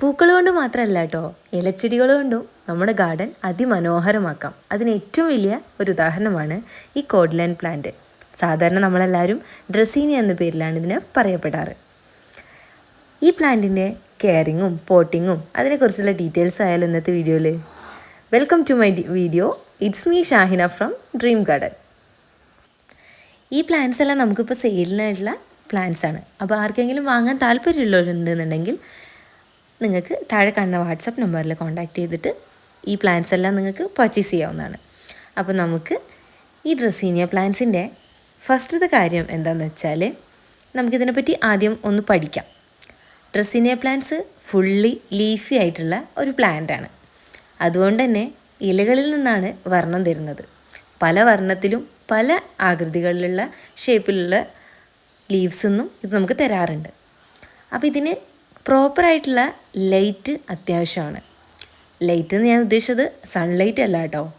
പൂക്കൾ കൊണ്ട് മാത്രമല്ല കേട്ടോ ഇലച്ചെടികൾ കൊണ്ടും നമ്മുടെ ഗാർഡൻ അതിമനോഹരമാക്കാം. അതിന് ഏറ്റവും വലിയ ഒരു ഉദാഹരണമാണ് ഈ കോഡ്ലൈൻ പ്ലാന്റ്. സാധാരണ നമ്മളെല്ലാവരും ഡ്രസീനി എന്ന പേരിലാണ് ഇതിന് പറയപ്പെടാറ്. ഈ പ്ലാന്റിന്റെ കെയറിങ്ങും പോട്ടിങ്ങും അതിനെക്കുറിച്ചുള്ള ഡീറ്റെയിൽസ് ആയാലും ഇന്നത്തെ വീഡിയോയിൽ welcome to my video it's me Shahina from dream garden ഈ പ്ലാന്റ്സ് എല്ലാം നമുക്കിപ്പോൾ സെയിലിനായിട്ടുള്ള പ്ലാന്റ്സ് ആണ്. അപ്പോൾ ആർക്കെങ്കിലും വാങ്ങാൻ താല്പര്യമുള്ളവരുണ്ടെന്നുണ്ടെങ്കിൽ നിങ്ങൾക്ക് താഴെ കാണുന്ന വാട്സപ്പ് നമ്പറിൽ കോൺടാക്റ്റ് ചെയ്തിട്ട് ഈ പ്ലാന്റ്സ് എല്ലാം നിങ്ങൾക്ക് പർച്ചേസ് ചെയ്യാവുന്നതാണ്. അപ്പോൾ നമുക്ക് ഈ ഡ്രസ്സീനിയ പ്ലാന്റ്സിന്റെ ഫസ്റ്റത്തെ കാര്യം എന്താണെന്ന് വെച്ചാൽ നമുക്കിതിനെപ്പറ്റി ആദ്യം ഒന്ന് പഠിക്കാം. ഡ്രസ്സീനിയ പ്ലാന്റ്സ് ഫുള്ളി ലീഫി ആയിട്ടുള്ള ഒരു പ്ലാന്റാണ് അതുകൊണ്ട് തന്നെ ഇലകളിൽ നിന്നാണ് വർണം തരുന്നത്. പല വർണത്തിലും പല ആകൃതികളിലുള്ള ഷേപ്പിലുള്ള ലീവ്സ് ലീവ്സൊന്നും ഇത് നമുക്ക് തരാറുണ്ട്. അപ്പോൾ ഇതിന് പ്രോപ്പറായിട്ടുള്ള ലൈറ്റ് അത്യാവശ്യമാണ്. ലൈറ്റ് എന്ന് ഞാൻ ഉദ്ദേശിച്ചത് സൺലൈറ്റ് അല്ല കേട്ടോ.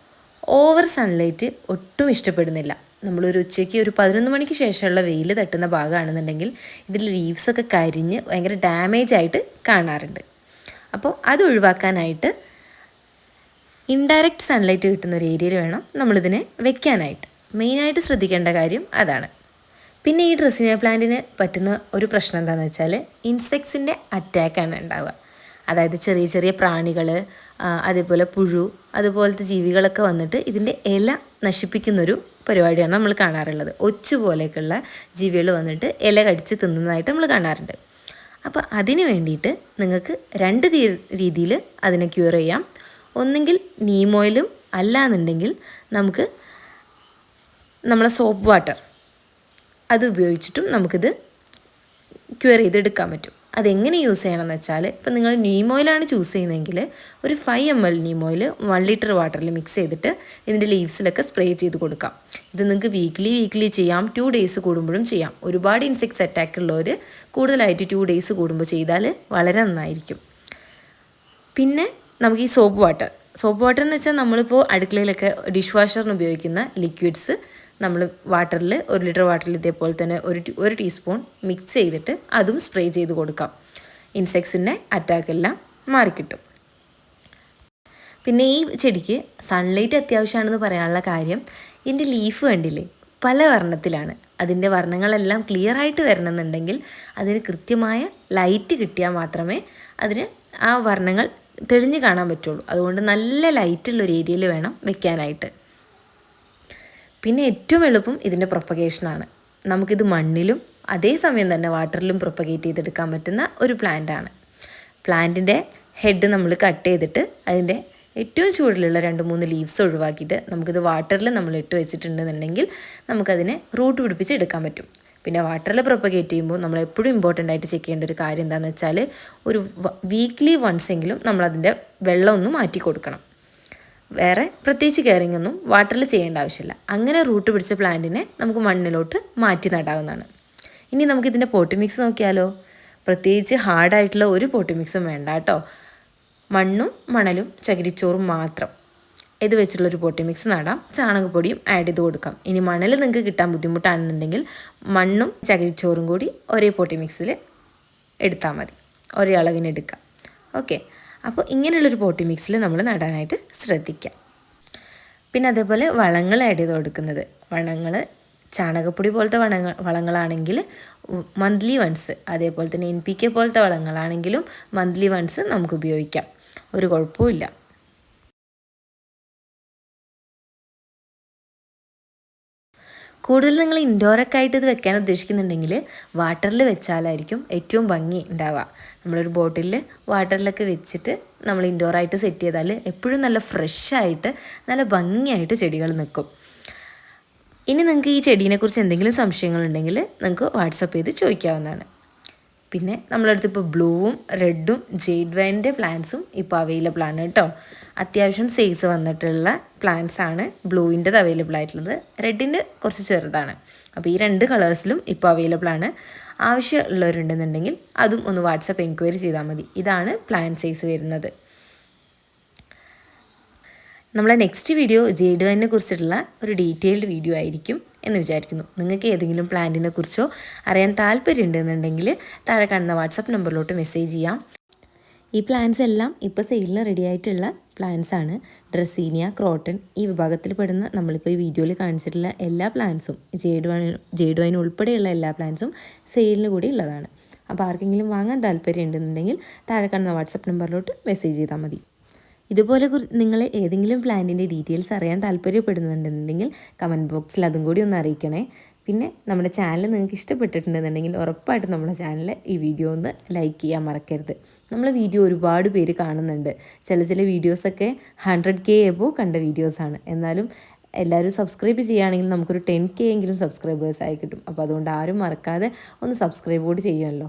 ഓവർ സൺലൈറ്റ് ഒട്ടും ഇഷ്ടപ്പെടുന്നില്ല. നമ്മളൊരു ഉച്ചയ്ക്ക് ഒരു പതിനൊന്ന് മണിക്ക് ശേഷമുള്ള വെയിൽ തട്ടുന്ന ഭാഗമാണെന്നുണ്ടെങ്കിൽ ഇതിൽ ലീവ്സൊക്കെ കരിഞ്ഞ് ഭയങ്കര ഡാമേജ് ആയിട്ട് കാണാറുണ്ട്. അപ്പോൾ അത് ഒഴിവാക്കാനായിട്ട് ഇൻഡയറക്റ്റ് സൺലൈറ്റ് കിട്ടുന്ന ഒരു ഏരിയയിൽ വേണം നമ്മളിതിനെ വെക്കാനായിട്ട്. മെയിനായിട്ട് ശ്രദ്ധിക്കേണ്ട കാര്യം അതാണ്. പിന്നെ ഈ ഡ്രസ്സിനെ പ്ലാന്റിന് പറ്റുന്ന ഒരു പ്രശ്നം എന്താണെന്ന് വെച്ചാൽ ഇൻസെക്ട്സിന്റെ അറ്റാക്കാണ് ഉണ്ടാവുക. അതായത് ചെറിയ ചെറിയ പ്രാണികൾ അതേപോലെ പുഴു അതുപോലത്തെ ജീവികളൊക്കെ വന്നിട്ട് ഇതിന്റെ ഇല നശിപ്പിക്കുന്നൊരു പരിപാടിയാണ് നമ്മൾ കാണാറുള്ളത്. ഒച്ചു പോലെയൊക്കെയുള്ള ജീവികൾ വന്നിട്ട് ഇല കടിച്ച് തിന്നുന്നതായിട്ട് നമ്മൾ കാണാറുണ്ട്. അപ്പോൾ അതിന് വേണ്ടിയിട്ട് നിങ്ങൾക്ക് രണ്ട് രീതിയിൽ അതിനെ ക്യൂർ ചെയ്യാം. ഒന്നെങ്കിൽ നീമോയിലും അല്ല എന്നുണ്ടെങ്കിൽ നമുക്ക് നമ്മളെ സോപ്പ് വാട്ടർ അത് ഉപയോഗിച്ചിട്ടും നമുക്കിത് ക്യൂർ ചെയ്തെടുക്കാൻ പറ്റും. അതെങ്ങനെ യൂസ് ചെയ്യണമെന്ന് വെച്ചാൽ ഇപ്പം നിങ്ങൾ നീം ഓയിലാണ് ചൂസ് ചെയ്യുന്നതെങ്കിൽ ഒരു five M L neem oil one litre വാട്ടറിൽ മിക്സ് ചെയ്തിട്ട് ഇതിന്റെ ലീവ്സിലൊക്കെ സ്പ്രേ ചെയ്ത് കൊടുക്കാം. ഇത് നിങ്ങൾക്ക് വീക്ക്ലി വീക്ക്ലി ചെയ്യാം. ടു ഡേയ്സ് കൂടുമ്പോഴും ചെയ്യാം. ഒരുപാട് ഇൻസെക്ട്സ് അറ്റാക്ക് ഉള്ളവർ കൂടുതലായിട്ട് ടു ഡേയ്സ് കൂടുമ്പോൾ ചെയ്താൽ വളരെ നന്നായിരിക്കും. പിന്നെ നമുക്ക് ഈ സോപ്പ് വാട്ടർ സോപ്പ് വാട്ടർ എന്ന് വെച്ചാൽ നമ്മളിപ്പോൾ അടുക്കളയിലൊക്കെ ഡിഷ് വാഷറിന് ഉപയോഗിക്കുന്ന ലിക്വിഡ്സ് നമ്മൾ വാട്ടറിൽ ഒരു ലിറ്റർ വാട്ടറിൽ ഇതേപോലെ തന്നെ ഒരു ഒരു ടീസ്പൂൺ മിക്സ് ചെയ്തിട്ട് അതും സ്പ്രേ ചെയ്ത് കൊടുക്കാം. ഇൻസെക്ട്സിന്റെ അറ്റാക്കെല്ലാം മാറിക്കിട്ടും. പിന്നെ ഈ ചെടിക്ക് സൺലൈറ്റ് അത്യാവശ്യമാണെന്ന് പറയാനുള്ള കാര്യം ഇതിന്റെ ലീഫ് കണ്ടില്ലേ? പല വർണത്തിലാണ്. അതിന്റെ വർണങ്ങളെല്ലാം ക്ലിയർ ആയിട്ട് വരണമെന്നുണ്ടെങ്കിൽ അതിന് കൃത്യമായ ലൈറ്റ് കിട്ടിയാൽ മാത്രമേ അതിന് ആ വർണങ്ങൾ തെളിഞ്ഞ് കാണാൻ പറ്റുള്ളൂ. അതുകൊണ്ട് നല്ല ലൈറ്റുള്ള ഒരു ഏരിയയിൽ വേണം വെക്കാനായിട്ട്. പിന്നെ ഏറ്റവും എളുപ്പം ഇതിന്റെ പ്രൊപ്പഗേഷനാണ് നമുക്കിത് മണ്ണിലും അതേസമയം തന്നെ വാട്ടറിലും പ്രൊപ്പഗേറ്റ് ചെയ്തെടുക്കാൻ പറ്റുന്ന ഒരു പ്ലാന്റാണ് പ്ലാന്റിന്റെ ഹെഡ് നമ്മൾ കട്ട് ചെയ്തിട്ട് അതിന്റെ ഏറ്റവും ചൂടിലുള്ള രണ്ട് മൂന്ന് ലീവ്സ് ഒഴിവാക്കിയിട്ട് നമുക്കിത് വാട്ടറിൽ നമ്മൾ ഇട്ട് വെച്ചിട്ടുണ്ടെന്നുണ്ടെങ്കിൽ നമുക്കതിനെ റൂട്ട് പിടിപ്പിച്ച് എടുക്കാൻ പറ്റും. പിന്നെ വാട്ടറിൽ പ്രൊപ്പഗേറ്റ് ചെയ്യുമ്പോൾ നമ്മൾ എപ്പോഴും ഇമ്പോർട്ടന്റ് ആയിട്ട് ചെക്ക് ചെയ്യേണ്ട ഒരു കാര്യം എന്താണെന്ന് വെച്ചാൽ ഒരു വീക്ക്ലി വൺസ് എങ്കിലും നമ്മളതിന്റെ വെള്ളം ഒന്ന് മാറ്റി കൊടുക്കണം. വേറെ പ്രത്യേകിച്ച് കെയറിംഗ് ഒന്നും വാട്ടറിൽ ചെയ്യേണ്ട ആവശ്യമില്ല. അങ്ങനെ റൂട്ട് പിടിച്ച പ്ലാന്റിനെ നമുക്ക് മണ്ണിലോട്ട് മാറ്റി നടാവുന്നതാണ്. ഇനി നമുക്കിതിന്റെ പോട്ടി മിക്സ് നോക്കിയാലോ? പ്രത്യേകിച്ച് ഹാർഡായിട്ടുള്ള ഒരു പോട്ടി മിക്സും വേണ്ട കേട്ടോ മണ്ണും മണലും ചകിരിച്ചോറും മാത്രം. ഇത് വെച്ചിട്ടുള്ളൊരു പോട്ടി മിക്സ് നടാം. ചാണകപ്പൊടിയും ആഡ് ചെയ്ത് കൊടുക്കാം. ഇനി മണൽ നിങ്ങൾക്ക് കിട്ടാൻ ബുദ്ധിമുട്ടാണെന്നുണ്ടെങ്കിൽ മണ്ണും ചകിരിച്ചോറും കൂടി ഒരേ പോട്ടി മിക്സിൽ എടുത്താൽ മതി. ഒരേ അളവിനെടുക്കാം ഓക്കെ അപ്പോൾ ഇങ്ങനെയുള്ളൊരു പോട്ടി മിക്സിൽ നമ്മൾ നടാനായിട്ട് ശ്രദ്ധിക്കാം. പിന്നെ അതേപോലെ വളങ്ങൾ ആഡ് ചെയ്ത് കൊടുക്കുന്നത്. വളങ്ങൾ ചാണകപ്പൊടി പോലത്തെ വളങ്ങൾ വളങ്ങളാണെങ്കിൽ മന്ത്ലി വൺസ് അതേപോലെ തന്നെ എൻ പി കെ പോലത്തെ വളങ്ങളാണെങ്കിലും മന്ത്ലി വൺസ് നമുക്ക് ഉപയോഗിക്കാം. ഒരു കുഴപ്പമില്ല കൂടുതൽ നിങ്ങൾ ഇൻഡോറൊക്കെ ആയിട്ട് ഇത് വെക്കാൻ ഉദ്ദേശിക്കുന്നുണ്ടെങ്കിൽ വാട്ടറിൽ വെച്ചാലായിരിക്കും ഏറ്റവും ഭംഗി ഉണ്ടാവുക. നമ്മളൊരു ബോട്ടിലിൽ വാട്ടറിലൊക്കെ വെച്ചിട്ട് നമ്മൾ ഇൻഡോറായിട്ട് സെറ്റ് ചെയ്താൽ എപ്പോഴും നല്ല ഫ്രഷായിട്ട് നല്ല ഭംഗിയായിട്ട് ചെടികൾ നിൽക്കും. ഇനി നിങ്ങൾക്ക് ഈ ചെടീനെക്കുറിച്ച് എന്തെങ്കിലും സംശയങ്ങളുണ്ടെങ്കിൽ നിങ്ങൾക്ക് വാട്സപ്പ് ചെയ്ത് ചോദിക്കാവുന്നതാണ്. പിന്നെ നമ്മളടുത്ത് ഇപ്പോൾ ബ്ലൂവും റെഡും ജെയ്ഡ് വൈന്റെ പ്ലാന്റ്സും ഇപ്പോൾ അവൈലബിൾ ആണ് കേട്ടോ. അത്യാവശ്യം സൈസ് വന്നിട്ടുള്ള പ്ലാന്റ്സ് ആണ് ബ്ലൂവിന്റെത് അവൈലബിൾ ആയിട്ടുള്ളത്. റെഡിന്റെ കുറച്ച് ചെറുതാണ്. അപ്പോൾ ഈ രണ്ട് കളേഴ്സിലും ഇപ്പോൾ അവൈലബിൾ ആണ്. ആവശ്യമുള്ളവരുണ്ടെന്നുണ്ടെങ്കിൽ അതും ഒന്ന് വാട്സപ്പ് എൻക്വയറി ചെയ്താൽ മതി. ഇതാണ് പ്ലാന്റ് സൈസ് വരുന്നത്. നമ്മളെ നെക്സ്റ്റ് വീഡിയോ ജെയ്ഡുവിനെ കുറിച്ചിട്ടുള്ള ഒരു ഡീറ്റെയിൽഡ് വീഡിയോ ആയിരിക്കും എന്ന് വിചാരിക്കുന്നു. നിങ്ങൾക്ക് ഏതെങ്കിലും പ്ലാന്റിനെ കുറിച്ചോ അറിയാൻ താല്പര്യം ഉണ്ടെന്നുണ്ടെങ്കിൽ താഴെ കാണുന്ന വാട്സപ്പ് നമ്പറിലോട്ട് മെസ്സേജ് ചെയ്യാം. ഈ പ്ലാൻസ് എല്ലാം ഇപ്പോൾ സെയിലിന് റെഡി ആയിട്ടുള്ള പ്ലാന്റ്സ് ആണ്. ഡ്രസീനിയ ക്രോട്ടൺ ഈ വിഭാഗത്തിൽ പെടുന്ന നമ്മളിപ്പോൾ ഈ വീഡിയോയിൽ കാണിച്ചിട്ടുള്ള എല്ലാ പ്ലാന്റ്സും ജേഡ് വൈൻ ജേഡ് വൈൻ ഉൾപ്പെടെയുള്ള എല്ലാ പ്ലാന്റ്സും സെയിലിന് കൂടി ഉള്ളതാണ്. അപ്പോൾ ആർക്കെങ്കിലും വാങ്ങാൻ താല്പര്യം ഉണ്ടെന്നുണ്ടെങ്കിൽ താഴെ കാണുന്ന വാട്സപ്പ് നമ്പറിലോട്ട് മെസ്സേജ് ചെയ്താൽ മതി. ഇതുപോലെ നിങ്ങൾ ഏതെങ്കിലും പ്ലാനിന്റെ ഡീറ്റെയിൽസ് അറിയാൻ താല്പര്യപ്പെടുന്നുണ്ടെന്നുണ്ടെങ്കിൽ കമന്റ് ബോക്സിൽ അതും കൂടി ഒന്ന് അറിയിക്കണേ. പിന്നെ നമ്മുടെ ചാനൽ നിങ്ങൾക്ക് ഇഷ്ടപ്പെട്ടിട്ടുണ്ടെന്നുണ്ടെങ്കിൽ ഉറപ്പായിട്ടും നമ്മുടെ ചാനൽ ഈ വീഡിയോ ഒന്ന് ലൈക്ക് ചെയ്യാൻ മറക്കരുത്. നമ്മളെ വീഡിയോ ഒരുപാട് പേര് കാണുന്നുണ്ട്. ചില ചില വീഡിയോസൊക്കെ ഹൺഡ്രഡ് കെ എബോ കണ്ട വീഡിയോസാണ് എന്നാലും എല്ലാവരും സബ്സ്ക്രൈബ് ചെയ്യുകയാണെങ്കിൽ നമുക്കൊരു ടെൻ കെ എങ്കിലും സബ്സ്ക്രൈബേഴ്സായി കിട്ടും. അപ്പോൾ അതുകൊണ്ട് ആരും മറക്കാതെ ഒന്ന് സബ്സ്ക്രൈബ് കൂടി ചെയ്യുമല്ലോ.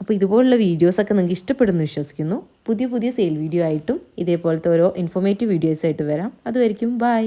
അപ്പോൾ ഇതുപോലുള്ള വീഡിയോസൊക്കെ നിങ്ങൾക്ക് ഇഷ്ടപ്പെടുന്നു വിശ്വസിക്കുന്നു. പുതിയ പുതിയ സെയിൽ വീഡിയോ ആയിട്ടും ഇതേപോലത്തെ ഓരോ ഇൻഫോർമേറ്റീവ് വീഡിയോസായിട്ട് വരാം. അതുവരെയും ബൈ